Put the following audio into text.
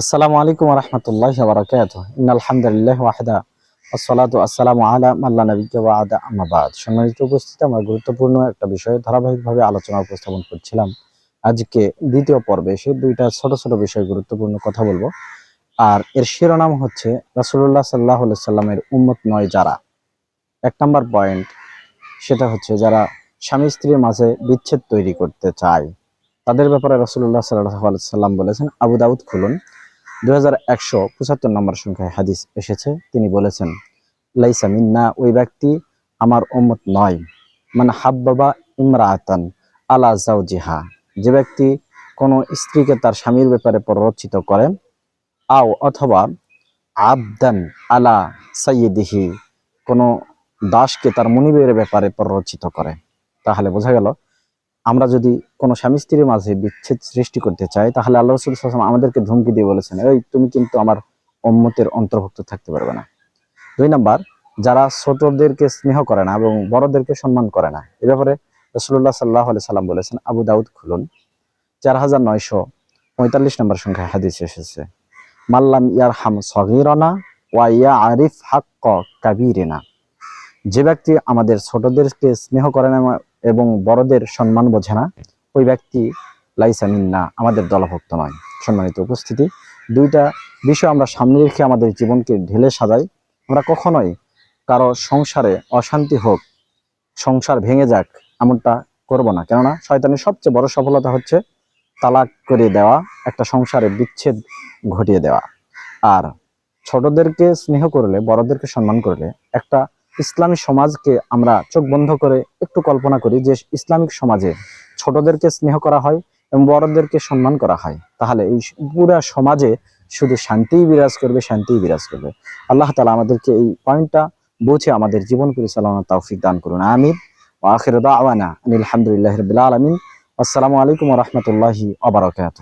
আসসালামু আলাইকুম রহমতুল্লাহ বারকাত আলহামদুলিল্লাহ ওয়াহদা আসসালাতু আসসালামু আলা মাল্লা নবিকে ওয়া আদা আম্মাবাদ সম্মানিত উপস্থিতি, আমরা গুরুত্বপূর্ণ একটা বিষয়ে, ধারাবাহিকভাবে আলোচনা উপস্থাপন করছিলাম। আজকে দ্বিতীয় পর্বে সে দুইটা ছোট ছোট বিষয়ে গুরুত্বপূর্ণ কথা বলব। আর এর শিরোনাম হচ্ছে রাসূলুল্লাহ সাল্লাহ সাল্লামের উম্মত নয় যারা। এক নম্বর পয়েন্ট, সেটা হচ্ছে যারা স্বামী স্ত্রীর মাঝে বিচ্ছেদ তৈরি করতে চায়। তাদের ব্যাপারে রাসূলুল্লাহ সাল্লাহ সাল্লাম বলেছেন, আবু দাউদ খুলুন। দুই হাজার একশো পঁচাত্তর নম্বর সংখ্যায় হাদিস এসেছে। তিনি বলেছেন, লাইসা মিন্না, ওই ব্যক্তি আমার উম্মত নয়। মানে হাব্বাবা ইমরাতান আলা জাউজিহা যে ব্যক্তি কোনো স্ত্রীকে তার স্বামীর ব্যাপারে প্ররোচিত করেন আও অথবা আবদান আলা সাইয়িদিহি কোনো দাসকে তার মনিবের ব্যাপারে প্ররোচিত করে। তাহলে বোঝা গেল আমরা যদি কোনো স্বামী স্ত্রীর মাঝে বিচ্ছেদ সৃষ্টি করতে চাই, তাহলে আল্লাহ রসুল সাল্লাম আমাদেরকে ধমকি দিয়ে বলেছেন, এই, তুমি কিন্তু আমার অম্মতের অন্তর্ভুক্ত থাকতে পারবে না। দুই নাম্বার, যারা ছোটদেরকে স্নেহ করে না এবং বড়দেরকে সম্মান করে না, এ ব্যাপারে রসুল্লাহ সাল্লাহ আলি সাল্লাম বলেছেন, আবু দাউদ খুলুন, চার হাজার নয়শো পঁয়তাল্লিশ নম্বর সংখ্যায় হাদিস এসেছে, মাল্লাম ইয়ার হাম সগিরনা ওয়া ইয়া আরিফ হাক্ক কাবিরিনা। যে ব্যক্তি আমাদের ছোটদেরকে স্নেহ করে না এবং বড়দের সম্মান বোঝে না, ওই ব্যক্তি লাইসা না আমাদের দলভুক্ত নয়। সম্মানিত উপস্থিতি, দুইটা বিষয় আমরা সামনে রেখে আমাদের জীবনকে ঢেলে সাজাই। আমরা কখনোই কারও সংসারে অশান্তি হোক, সংসার ভেঙে যাক, এমনটা করব না। কেননা শয়তানের সবচেয়ে বড় সফলতা হচ্ছে তালাক করে দেওয়া, একটা সংসারে বিচ্ছেদ ঘটিয়ে দেওয়া। আর ছোটদেরকে স্নেহ করলে, বড়দেরকে সম্মান করলে একটা ইসলামী সমাজকে আমরা চোখ বন্ধ করে একটু কল্পনা করি যে ইসলামিক সমাজে ছোটদেরকে স্নেহ করা হয় এবং বড়দেরকে সম্মান করা হয়। তাহলে এই পুরা সমাজে শুধু শান্তিই বিরাজ করবে, শান্তিই বিরাজ করবে। আল্লাহ তালা আমাদেরকে এই পয়েন্টটা বুঝে আমাদের জীবন পরিচালনা তৌফিক দান করুন। আমির আখির দাওয়ানা আলহামদুলিল্লাহ রবিল আলমিন। আসসালামু আলাইকুম রহমতুল্লাহি আবরকাত